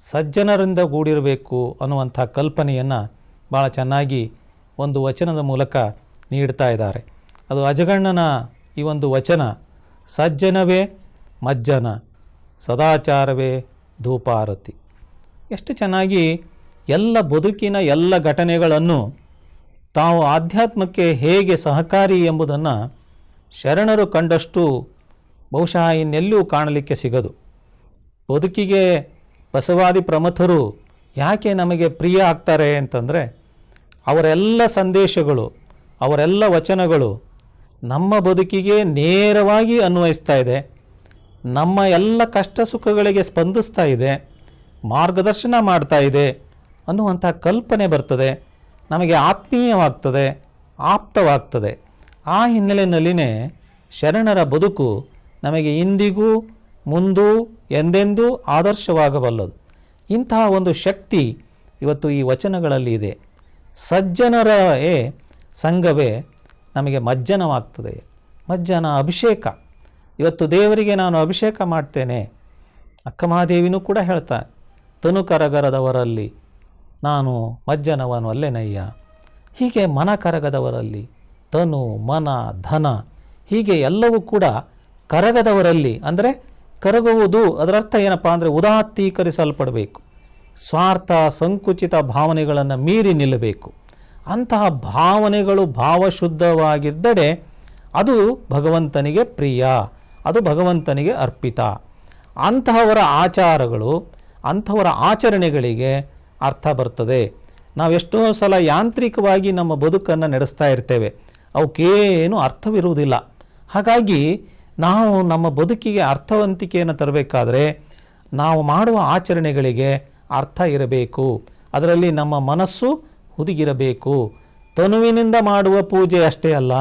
ಸಜ್ಜನರಿಂದ ಕೂಡಿರಬೇಕು ಅನ್ನುವಂಥ ಕಲ್ಪನೆಯನ್ನು ಭಾಳ ಚೆನ್ನಾಗಿ ಒಂದು ವಚನದ ಮೂಲಕ ನೀಡ್ತಾ ಇದ್ದಾರೆ. ಅದು ಅಜಗಣ್ಣನ ಈ ಒಂದು ವಚನ, ಸಜ್ಜನವೇ ಮಜ್ಜನ, ಸದಾಚಾರವೇ ಧೂಪಾರತಿ. ಎಷ್ಟು ಚೆನ್ನಾಗಿ ಎಲ್ಲ ಬದುಕಿನ ಎಲ್ಲ ಘಟನೆಗಳನ್ನು ತಾವು ಆಧ್ಯಾತ್ಮಕ್ಕೆ ಹೇಗೆ ಸಹಕಾರಿ ಎಂಬುದನ್ನು ಶರಣರು ಕಂಡಷ್ಟು ಬಹುಶಃ ಇನ್ನೆಲ್ಲೂ ಕಾಣಲಿಕ್ಕೆ ಸಿಗದು. ಬದುಕಿಗೆ ಬಸವಾದಿ ಪ್ರಮಥರು ಯಾಕೆ ನಮಗೆ ಪ್ರಿಯ ಆಗ್ತಾರೆ ಅಂತಂದರೆ, ಅವರೆಲ್ಲ ಸಂದೇಶಗಳು, ಅವರೆಲ್ಲ ವಚನಗಳು ನಮ್ಮ ಬದುಕಿಗೆ ನೇರವಾಗಿ ಅನ್ವಯಿಸ್ತಾ ಇದೆ, ನಮ್ಮ ಎಲ್ಲ ಕಷ್ಟ ಸುಖಗಳಿಗೆ ಸ್ಪಂದಿಸ್ತಾ ಇದೆ, ಮಾರ್ಗದರ್ಶನ ಮಾಡ್ತಾ ಇದೆ ಅನ್ನುವಂಥ ಕಲ್ಪನೆ ಬರ್ತದೆ, ನಮಗೆ ಆತ್ಮೀಯವಾಗ್ತದೆ, ಆಪ್ತವಾಗ್ತದೆ. ಆ ಹಿನ್ನೆಲೆಯಲ್ಲಿನೇ ಶರಣರ ಬದುಕು ನಮಗೆ ಇಂದಿಗೂ ಮುಂದೂ ಎಂದೆಂದೂ ಆದರ್ಶವಾಗಬಲ್ಲದು. ಇಂತಹ ಒಂದು ಶಕ್ತಿ ಇವತ್ತು ಈ ವಚನಗಳಲ್ಲಿ ಇದೆ. ಸಜ್ಜನರೇ, ಸಂಘವೇ, ನಮಗೆ ಮಜ್ಜನವಾಗ್ತದೆ. ಮಜ್ಜನ ಅಭಿಷೇಕ. ಇವತ್ತು ದೇವರಿಗೆ ನಾನು ಅಭಿಷೇಕ ಮಾಡ್ತೇನೆ. ಅಕ್ಕಮಹಾದೇವಿನೂ ಕೂಡ ಹೇಳ್ತಾನೆ ತನು ಕರಗರದವರಲ್ಲಿ ನಾನು ಮಜ್ಜನವನು ಅಲ್ಲೇನಯ್ಯ ಹೀಗೆ ಮನ ಕರಗದವರಲ್ಲಿ ತನು, ಮನ, ಧನ, ಹೀಗೆ ಎಲ್ಲವೂ ಕೂಡ ಕರಗದವರಲ್ಲಿ, ಅಂದರೆ ಕರಗುವುದು ಅದರರ್ಥ ಏನಪ್ಪ ಅಂದರೆ ಉದಾತ್ತೀಕರಿಸಲ್ಪಡಬೇಕು. ಸ್ವಾರ್ಥ, ಸಂಕುಚಿತ ಭಾವನೆಗಳನ್ನು ಮೀರಿ ನಿಲ್ಲಬೇಕು. ಅಂತಹ ಭಾವನೆಗಳು ಭಾವಶುದ್ಧವಾಗಿದ್ದರೆ ಅದು ಭಗವಂತನಿಗೆ ಪ್ರಿಯ, ಅದು ಭಗವಂತನಿಗೆ ಅರ್ಪಿತ. ಅಂತಹವರ ಆಚಾರಗಳು ಅಂಥವರ ಆಚರಣೆಗಳಿಗೆ ಅರ್ಥ ಬರ್ತದೆ. ನಾವೆಷ್ಟೋ ಸಲ ಯಾಂತ್ರಿಕವಾಗಿ ನಮ್ಮ ಬದುಕನ್ನು ನಡೆಸ್ತಾ ಇರ್ತೇವೆ. ಅವಕ್ಕೇನು ಅರ್ಥವಿರುವುದಿಲ್ಲ. ಹಾಗಾಗಿ ನಾವು ನಮ್ಮ ಬದುಕಿಗೆ ಅರ್ಥವಂತಿಕೆಯನ್ನು ತರಬೇಕಾದ್ರೆ ನಾವು ಮಾಡುವ ಆಚರಣೆಗಳಿಗೆ ಅರ್ಥ ಇರಬೇಕು. ಅದರಲ್ಲಿ ನಮ್ಮ ಮನಸ್ಸು ಹುದುಗಿರಬೇಕು. ತನುವಿನಿಂದ ಮಾಡುವ ಪೂಜೆ ಅಷ್ಟೇ ಅಲ್ಲ,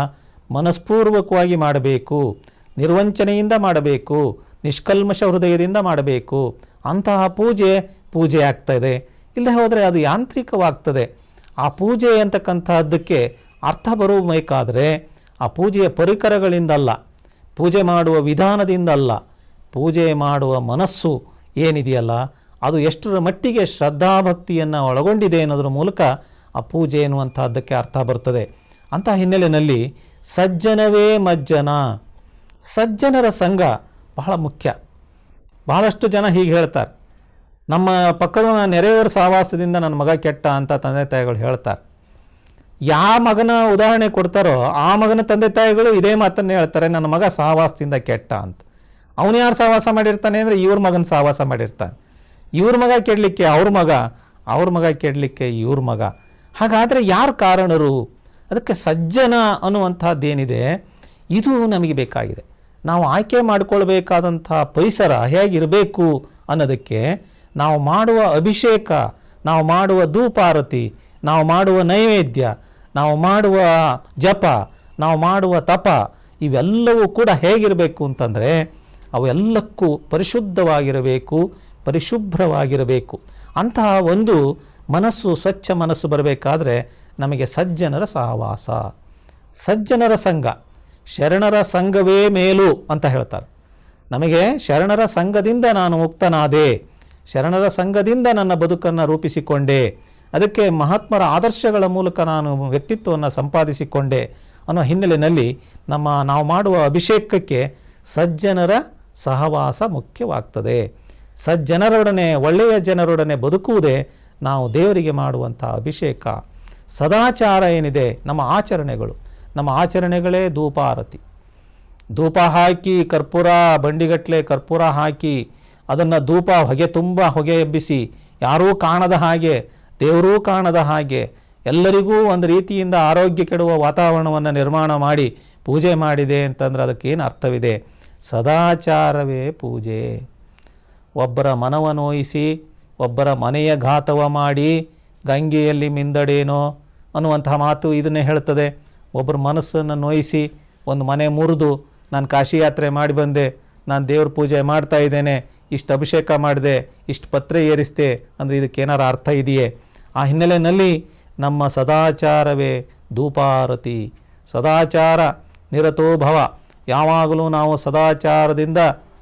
ಮನಸ್ಪೂರ್ವಕವಾಗಿ ಮಾಡಬೇಕು. ನಿರ್ವಂಚನೆಯಿಂದ ಮಾಡಬೇಕು, ನಿಷ್ಕಲ್ಮಶ ಹೃದಯದಿಂದ ಮಾಡಬೇಕು. ಅಂತಹ ಪೂಜೆ ಪೂಜೆ ಆಗ್ತದೆ ಇಲ್ಲದೆ ಹೋದರೆ ಅದು ಯಾಂತ್ರಿಕವಾಗ್ತದೆ. ಆ ಪೂಜೆ ಅಂತಕ್ಕಂಥದ್ದಕ್ಕೆ ಅರ್ಥ ಬರಬೇಕಾದರೆ ಆ ಪೂಜೆಯ ಪರಿಕರಗಳಿಂದಲ್ಲ. ಪೂಜೆ ಮಾಡುವ ವಿಧಾನದಿಂದ ಅಲ್ಲ ಪೂಜೆ ಮಾಡುವ ಮನಸ್ಸು ಏನಿದೆಯಲ್ಲ, ಅದು ಎಷ್ಟರ ಮಟ್ಟಿಗೆ ಶ್ರದ್ಧಾಭಕ್ತಿಯನ್ನು ಒಳಗೊಂಡಿದೆ ಅನ್ನೋದ್ರ ಮೂಲಕ ಆ ಪೂಜೆ ಎನ್ನುವಂಥದ್ದಕ್ಕೆ ಅರ್ಥ ಬರ್ತದೆ. ಅಂಥ ಹಿನ್ನೆಲೆಯಲ್ಲಿ ಸಜ್ಜನವೇ ಮಜ್ಜನ. ಸಜ್ಜನರ ಸಂಘ ಬಹಳ ಮುಖ್ಯ. ಬಹಳಷ್ಟು ಜನ ಹೀಗೆ ಹೇಳ್ತಾರೆ. ನಮ್ಮ ಪಕ್ಕದ ನೆರೆಯವರ ಸಹವಾಸದಿಂದ ನನ್ನ ಮಗ ಕೆಟ್ಟ ಅಂತ ತಂದೆ ತಾಯಿಗಳು ಹೇಳ್ತಾರೆ. ಯಾವ ಮಗನ ಉದಾಹರಣೆ ಕೊಡ್ತಾರೋ ಆ ಮಗನ ತಂದೆ ತಾಯಿಗಳು ಇದೇ ಮಾತನ್ನು ಹೇಳ್ತಾರೆ, ನನ್ನ ಮಗ ಸಹವಾಸದಿಂದ ಕೆಟ್ಟ ಅಂತ. ಅವನು ಯಾರು ಸಹವಾಸ ಮಾಡಿರ್ತಾನೆ ಅಂದರೆ ಇವ್ರ ಮಗನ ಸಹವಾಸ ಮಾಡಿರ್ತಾನೆ. ಇವ್ರ ಮಗ ಕೆಡಲಿಕ್ಕೆ ಅವ್ರ ಮಗ ಅವ್ರ ಮಗ ಕೆಡಲಿಕ್ಕೆ ಇವ್ರ ಮಗ. ಹಾಗಾದರೆ ಯಾರು ಕಾರಣರು? ಅದಕ್ಕೆ ಸಜ್ಜನ ಅನ್ನುವಂಥದ್ದೇನಿದೆ? ಇದು ನಮಗೆ ಬೇಕಾಗಿದೆ. ನಾವು ಆಯ್ಕೆ ಮಾಡಿಕೊಳ್ಬೇಕಾದಂಥ ಪರಿಸರ ಹೇಗಿರಬೇಕು ಅನ್ನೋದಕ್ಕೆ ನಾವು ಮಾಡುವ ಅಭಿಷೇಕ, ನಾವು ಮಾಡುವ ಧೂಪಾರತಿ, ನಾವು ಮಾಡುವ ನೈವೇದ್ಯ ನಾವು ಮಾಡುವ ಜಪ, ನಾವು ಮಾಡುವ ತಪ ಇವೆಲ್ಲವೂ ಕೂಡ ಹೇಗಿರಬೇಕು ಅಂತಂದರೆ ಅವೆಲ್ಲಕ್ಕೂ ಪರಿಶುದ್ಧವಾಗಿರಬೇಕು, ಪರಿಶುಭ್ರವಾಗಿರಬೇಕು. ಅಂತಹ ಒಂದು ಮನಸ್ಸು, ಸ್ವಚ್ಛ ಮನಸ್ಸು ಬರಬೇಕಾದ್ರೆ ನಮಗೆ ಸಜ್ಜನರ ಸಹವಾಸ. ಸಜ್ಜನರ ಸಂಘ, ಶರಣರ ಸಂಘವೇ ಮೇಲು ಅಂತ ಹೇಳ್ತಾರೆ. ನಮಗೆ ಶರಣರ ಸಂಘದಿಂದ ನಾನು ಮುಕ್ತನಾದೆ, ಶರಣರ ಸಂಘದಿಂದ ನನ್ನ ಬದುಕನ್ನು ರೂಪಿಸಿಕೊಂಡೆ ಅದಕ್ಕೆ ಮಹಾತ್ಮರ ಆದರ್ಶಗಳ ಮೂಲಕ ನಾನು ವ್ಯಕ್ತಿತ್ವವನ್ನು ಸಂಪಾದಿಸಿಕೊಂಡೆ ಅನ್ನೋ ಹಿನ್ನೆಲೆಯಲ್ಲಿ ನಮ್ಮ ನಾವು ಮಾಡುವ ಅಭಿಷೇಕಕ್ಕೆ ಸಜ್ಜನರ ಸಹವಾಸ ಮುಖ್ಯವಾಗ್ತದೆ. ಸಜ್ಜನರೊಡನೆ, ಒಳ್ಳೆಯ ಜನರೊಡನೆ ಬದುಕುವುದೇ ನಾವು ದೇವರಿಗೆ ಮಾಡುವಂಥ ಅಭಿಷೇಕ. ಸದಾಚಾರ ಏನಿದೆ? ನಮ್ಮ ಆಚರಣೆಗಳು. ನಮ್ಮ ಆಚರಣೆಗಳೇ ಧೂಪಾರತಿ. ಧೂಪ ಹಾಕಿ, ಕರ್ಪೂರ ಬಂಡಿಗಟ್ಟಲೆ ಕರ್ಪೂರ ಹಾಕಿ, ಅದನ್ನು ಧೂಪ ಹೊಗೆ ತುಂಬ ಹೊಗೆ ಎಬ್ಬಿಸಿ, ಯಾರೂ ಕಾಣದ ಹಾಗೆ ದೇವರೂ ಕಾಣದ ಹಾಗೆ ಎಲ್ಲರಿಗೂ ಒಂದು ರೀತಿಯಿಂದ ಆರೋಗ್ಯ ಕೆಡುವ ವಾತಾವರಣವನ್ನು ನಿರ್ಮಾಣ ಮಾಡಿ ಪೂಜೆ ಮಾಡಿದೆ ಅಂತಂದ್ರೆ ಅದಕ್ಕೇನು ಅರ್ಥವಿದೆ? ಸದಾಚಾರವೇ ಪೂಜೆ. ಒಬ್ಬರ ಮನವ ನೋಯಿಸಿ, ಒಬ್ಬರ ಮನೆಯ ಘಾತವ ಮಾಡಿ, ಗಂಗೆಯಲ್ಲಿ ಮಿಂದಡೇನೋ ಅನ್ನುವಂತಹ ಮಾತು ಇದನ್ನೇ ಹೇಳ್ತದೆ. ಒಬ್ಬರ ಮನಸ್ಸನ್ನು ನೋಯಿಸಿ, ಒಂದು ಮನೆ ಮುರಿದು ನಾನು ಕಾಶಿ ಯಾತ್ರೆ ಮಾಡಿ ಬಂದೆ, ನಾನು ದೇವ್ರ ಪೂಜೆ ಮಾಡ್ತಾ ಇದ್ದೇನೆ, ಇಷ್ಟು ಅಭಿಷೇಕ ಮಾಡಿದೆ, ಇಷ್ಟು ಪತ್ರೆ ಏರಿಸ್ದೆ, ಅಂದರೆ ಇದಕ್ಕೇನಾರ ಅರ್ಥ ಇದೆಯೇ? ಆ ಹಿನ್ನೆಲೆಯಲ್ಲಿ ನಮ್ಮ ಸದಾಚಾರವೇ ಧೂಪಾರತಿ. ಸದಾಚಾರ ನಿರತೋಭವ. ಯಾವಾಗಲೂ ನಾವು ಸದಾಚಾರದಿಂದ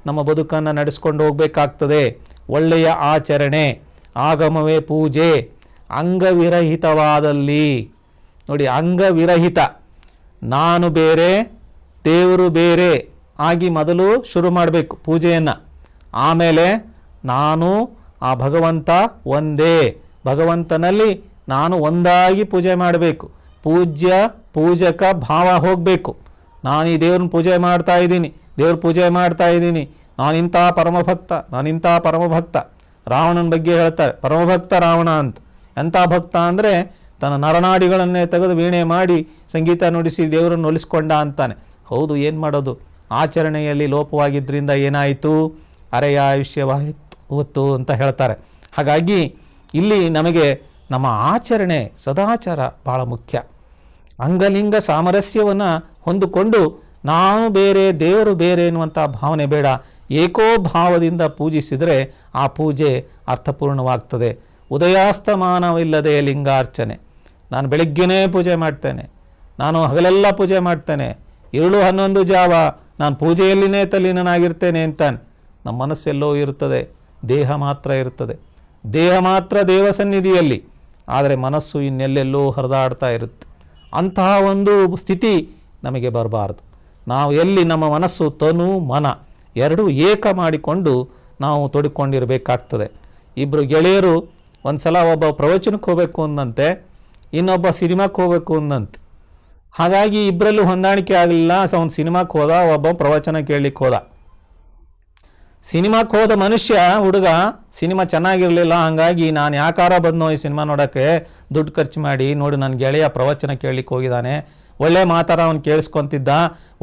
ನಮ್ಮ ಬದುಕನ್ನು ನಡೆಸ್ಕೊಂಡು ಹೋಗಬೇಕಾಗ್ತದೆ. ಒಳ್ಳೆಯ ಆಚರಣೆ, ಆಗಮವೇ ಪೂಜೆ, ಅಂಗವಿರಹಿತವಾದಲ್ಲಿ. ನೋಡಿ, ಅಂಗವಿರಹಿತ. ನಾನು ಬೇರೆ, ದೇವರು ಬೇರೆ ಆಗಿ ಮೊದಲು ಶುರು ಮಾಡಬೇಕು ಪೂಜೆಯನ್ನು. ಆಮೇಲೆ ನಾನು, ಆ ಭಗವಂತ ಒಂದೇ. ಭಗವಂತನಲ್ಲಿ ನಾನು ಒಂದಾಗಿ ಪೂಜೆ ಮಾಡಬೇಕು. ಪೂಜ್ಯ, ಪೂಜಕ ಭಾವ ಹೋಗಬೇಕು. ನಾನು ಈ ದೇವ್ರನ್ನ ಪೂಜೆ ಮಾಡ್ತಾ ಇದ್ದೀನಿ. ದೇವ್ರ ಪೂಜೆ ಮಾಡ್ತಾ ಇದ್ದೀನಿ. ನಾನಿಂಥ ಪರಮಭಕ್ತ ನಾನಿಂಥ ಪರಮಭಕ್ತ. ರಾವಣನ ಬಗ್ಗೆ ಹೇಳ್ತಾರೆ, ಪರಮಭಕ್ತ ರಾವಣ ಅಂತ. ಎಂಥ ಭಕ್ತ ಅಂದರೆ ತನ್ನ ನರನಾಡಿಗಳನ್ನೇ ತೆಗೆದು ವೀಣೆ ಮಾಡಿ ಸಂಗೀತ ನುಡಿಸಿ ದೇವರನ್ನು ಒಲಿಸ್ಕೊಂಡ ಅಂತಾನೆ. ಹೌದು, ಏನು ಮಾಡೋದು? ಆಚರಣೆಯಲ್ಲಿ ಲೋಪವಾಗಿದ್ದರಿಂದ ಏನಾಯಿತು? ಅರೆಯ ಆಯುಷ್ಯವಾಯಿತು ಹೊತ್ತು ಅಂತ ಹೇಳ್ತಾರೆ. ಹಾಗಾಗಿ ಇಲ್ಲಿ ನಮಗೆ ನಮ್ಮ ಆಚರಣೆ ಸದಾಚಾರ ಭಾಳ ಮುಖ್ಯ. ಅಂಗಲಿಂಗ ಸಾಮರಸ್ಯವನ್ನು ಹೊಂದಿಕೊಂಡು ನಾನು ಬೇರೆ, ದೇವರು ಬೇರೆ ಎನ್ನುವಂಥ ಭಾವನೆ ಬೇಡ. ಏಕೋ ಭಾವದಿಂದ ಪೂಜಿಸಿದರೆ ಆ ಪೂಜೆ ಅರ್ಥಪೂರ್ಣವಾಗ್ತದೆ. ಉದಯಾಸ್ತಮಾನವಿಲ್ಲದೆ ಲಿಂಗಾರ್ಚನೆ. ನಾನು ಬೆಳಗ್ಗೆನೇ ಪೂಜೆ ಮಾಡ್ತೇನೆ. ನಾನು ಹಗಲೆಲ್ಲ ಪೂಜೆ ಮಾಡ್ತೇನೆ. ಎರಡು ಹನ್ನೊಂದು ಜಾವ ನಾನು ಪೂಜೆಯಲ್ಲಿನೇ ತಲ್ಲೀನನಾಗಿರ್ತೇನೆ ಅಂತಾನೆ. ನಮ್ಮ ಮನಸ್ಸೆಲ್ಲೋ ಇರುತ್ತದೆ. ದೇಹ ಮಾತ್ರ ಇರುತ್ತದೆ. ದೇಹ ಮಾತ್ರ ದೇವ ಸನ್ನಿಧಿಯಲ್ಲಿ, ಆದರೆ ಮನಸ್ಸು ಇನ್ನೆಲ್ಲೆಲ್ಲೋ ಹರಿದಾಡ್ತಾ ಇರುತ್ತೆ. ಅಂತಹ ಒಂದು ಸ್ಥಿತಿ ನಮಗೆ ಬರಬಾರ್ದು. ನಾವು ಎಲ್ಲಿ ನಮ್ಮ ಮನಸ್ಸು ತನು ಮನ ಎರಡೂ ಏಕ ಮಾಡಿಕೊಂಡು ನಾವು ತೊಡಿಕೊಂಡಿರಬೇಕಾಗ್ತದೆ. ಇಬ್ಬರು ಗೆಳೆಯರು ಒಂದು ಸಲ ಒಬ್ಬ ಪ್ರವಚನಕ್ಕೆ ಹೋಗಬೇಕು ಅಂದಂತೆ, ಇನ್ನೊಬ್ಬ ಸಿನಿಮಾಕ್ಕೆ ಹೋಗಬೇಕು ಅಂದಂತೆ. ಹಾಗಾಗಿ ಇಬ್ಬರಲ್ಲೂ ಹೊಂದಾಣಿಕೆ ಆಗಲಿಲ್ಲ. ಸೊ ಅವ್ನು ಸಿನಿಮಾಕ್ಕೆ ಹೋದ, ಒಬ್ಬ ಪ್ರವಚನ ಕೇಳಲಿಕ್ಕೆ ಹೋದ. ಸಿನಿಮಾಕ್ಕೆ ಹೋದ ಮನುಷ್ಯ, ಹುಡುಗ, ಸಿನಿಮಾ ಚೆನ್ನಾಗಿರಲಿಲ್ಲ, ಹಾಗಾಗಿ ನಾನು ಯಾಕಾರ ಬಂದನೋ ಈ ಸಿನಿಮಾ ನೋಡೋಕ್ಕೆ, ದುಡ್ಡು ಖರ್ಚು ಮಾಡಿ ನೋಡಿ ನನ್ನ ಗೆಳೆಯ ಪ್ರವಚನ ಕೇಳಲಿಕ್ಕೆ ಹೋಗಿದ್ದಾನೆ ಒಳ್ಳೆ ಮಾತಾರ ಅವನು ಕೇಳಿಸ್ಕೊತಿದ್ದ,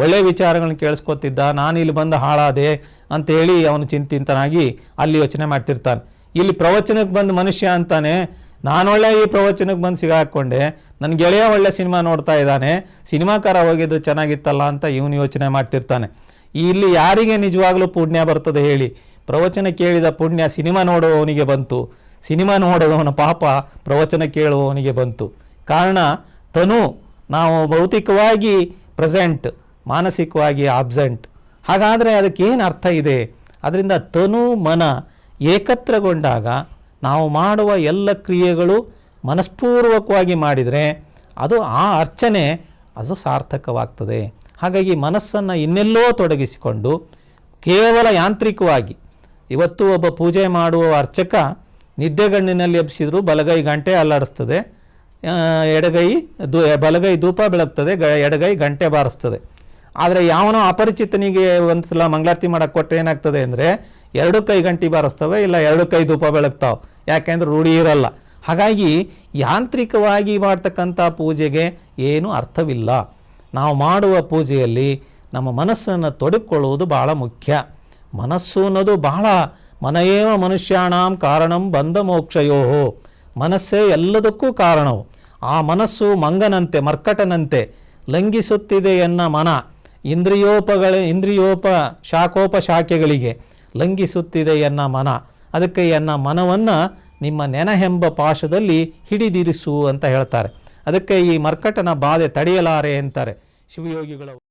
ಒಳ್ಳೆ ವಿಚಾರಗಳನ್ನ ಕೇಳಿಸ್ಕೊತಿದ್ದ, ನಾನು ಇಲ್ಲಿ ಬಂದು ಹಾಳಾದೆ ಅಂತೇಳಿ ಅವನು ಚಿಂತಿತನಾಗಿ ಅಲ್ಲಿ ಯೋಚನೆ ಮಾಡ್ತಿರ್ತಾನೆ. ಇಲ್ಲಿ ಪ್ರವಚನಕ್ಕೆ ಬಂದ ಮನುಷ್ಯ ಅಂತಾನೆ ನಾನೊಳ್ಳೆ ಈ ಪ್ರವಚನಕ್ಕೆ ಬಂದು ಸಿಗಾಕೊಂಡೆ ನನ್ನ ಗೆಳೆಯ ಒಳ್ಳೆ ಸಿನಿಮಾ ನೋಡ್ತಾ ಇದ್ದಾನೆ ಸಿನಿಮಾಕಾರ ಹೋಗಿದ್ದು ಚೆನ್ನಾಗಿತ್ತಲ್ಲ ಅಂತ ಇವನು ಯೋಚನೆ ಮಾಡ್ತಿರ್ತಾನೆ. ಇಲ್ಲಿ ಯಾರಿಗೆ ನಿಜವಾಗ್ಲೂ ಪುಣ್ಯ ಬರ್ತದೆ ಹೇಳಿ. ಪ್ರವಚನ ಕೇಳಿದ ಪುಣ್ಯ ಸಿನಿಮಾ ನೋಡುವವನಿಗೆ ಬಂತು. ಸಿನಿಮಾ ನೋಡುವವನ ಪಾಪ ಪ್ರವಚನ ಕೇಳುವವನಿಗೆ ಬಂತು. ಕಾರಣ, ತನು ನಾವು ಭೌತಿಕವಾಗಿ ಪ್ರೆಸೆಂಟ್, ಮಾನಸಿಕವಾಗಿ ಆಬ್ಸೆಂಟ್. ಹಾಗಾದರೆ ಅದಕ್ಕೇನು ಅರ್ಥ ಇದೆ? ಅದರಿಂದ ತನು ಮನ ಏಕತ್ರಗೊಂಡಾಗ ನಾವು ಮಾಡುವ ಎಲ್ಲ ಕ್ರಿಯೆಗಳು ಮನಸ್ಪೂರ್ವಕವಾಗಿ ಮಾಡಿದರೆ ಅದು ಆ ಅರ್ಚನೆ ಅದು ಸಾರ್ಥಕವಾಗ್ತದೆ. ಹಾಗಾಗಿ ಮನಸ್ಸನ್ನು ಇನ್ನೆಲ್ಲೋ ತೊಡಗಿಸಿಕೊಂಡು ಕೇವಲ ಯಾಂತ್ರಿಕವಾಗಿ ಇವತ್ತು ಒಬ್ಬ ಪೂಜೆ ಮಾಡುವ ಅರ್ಚಕ ನಿದ್ದೆಗಣ್ಣಿನಲ್ಲಿ ಎಬ್ಸಿದ್ರು ಬಲಗೈ ಗಂಟೆ ಅಲ್ಲಾಡಿಸ್ತದೆ. ಎಡಗೈ ದೂ ಬಲಗೈ ಧೂಪ ಬೆಳಗ್ತದೆ, ಗ, ಎಡಗೈ ಗಂಟೆ ಬಾರಿಸ್ತದೆ. ಆದರೆ ಯಾವನೋ ಅಪರಿಚಿತನಿಗೆ ಒಂದು ಸಲ ಮಂಗಳಾರತಿ ಮಾಡೋಕ್ಕೆ ಕೊಟ್ಟರೆ ಏನಾಗ್ತದೆ ಅಂದರೆ ಎರಡು ಕೈ ಗಂಟೆ ಬಾರಿಸ್ತವೆ, ಇಲ್ಲ ಎರಡು ಕೈ ಧೂಪ ಬೆಳಗ್ತಾವೆ. ಯಾಕೆಂದ್ರೆ ರೂಢಿ ಇರಲ್ಲ. ಹಾಗಾಗಿ ಯಾಂತ್ರಿಕವಾಗಿ ಮಾಡ್ತಕ್ಕಂಥ ಪೂಜೆಗೆ ಏನು ಅರ್ಥವಿಲ್ಲ. ನಾವು ಮಾಡುವ ಪೂಜೆಯಲ್ಲಿ ನಮ್ಮ ಮನಸ್ಸನ್ನು ತೊಡಕೊಳ್ಳುವುದು ಬಹಳ ಮುಖ್ಯ. ಮನಸ್ಸು ಅನ್ನೋದು ಬಹಳ ಮನಯೇವ ಮನುಷ್ಯಾಣಂ ಕಾರಣಂ ಬಂಧ ಮೋಕ್ಷಯೋ ಮನಸ್ಸೇ ಎಲ್ಲದಕ್ಕೂ ಕಾರಣವು. ಆ ಮನಸ್ಸು ಮಂಗನಂತೆ, ಮರ್ಕಟನಂತೆ ಲಂಘಿಸುತ್ತಿದೆ ಎನ್ನ ಮನ ಇಂದ್ರಿಯೋಪಗಳ, ಇಂದ್ರಿಯೋಪ ಶಾಖೋಪ ಶಾಖೆಗಳಿಗೆ ಲಂಘಿಸುತ್ತಿದೆ ಎನ್ನ ಮನ. ಅದಕ್ಕೆ ಎನ್ನ ಮನವನ್ನು ನಿಮ್ಮ ನೆನಹೆಂಬ ಪಾಶದಲ್ಲಿ ಹಿಡಿದಿರಿಸು ಅಂತ ಹೇಳ್ತಾರೆ. ಅದಕ್ಕೆ ಈ ಮರ್ಕಟನ ಬಾಧೆ ತಡೆಯಲಾರೆ ಅಂತಾರೆ ಶಿವಯೋಗಿಗಳು.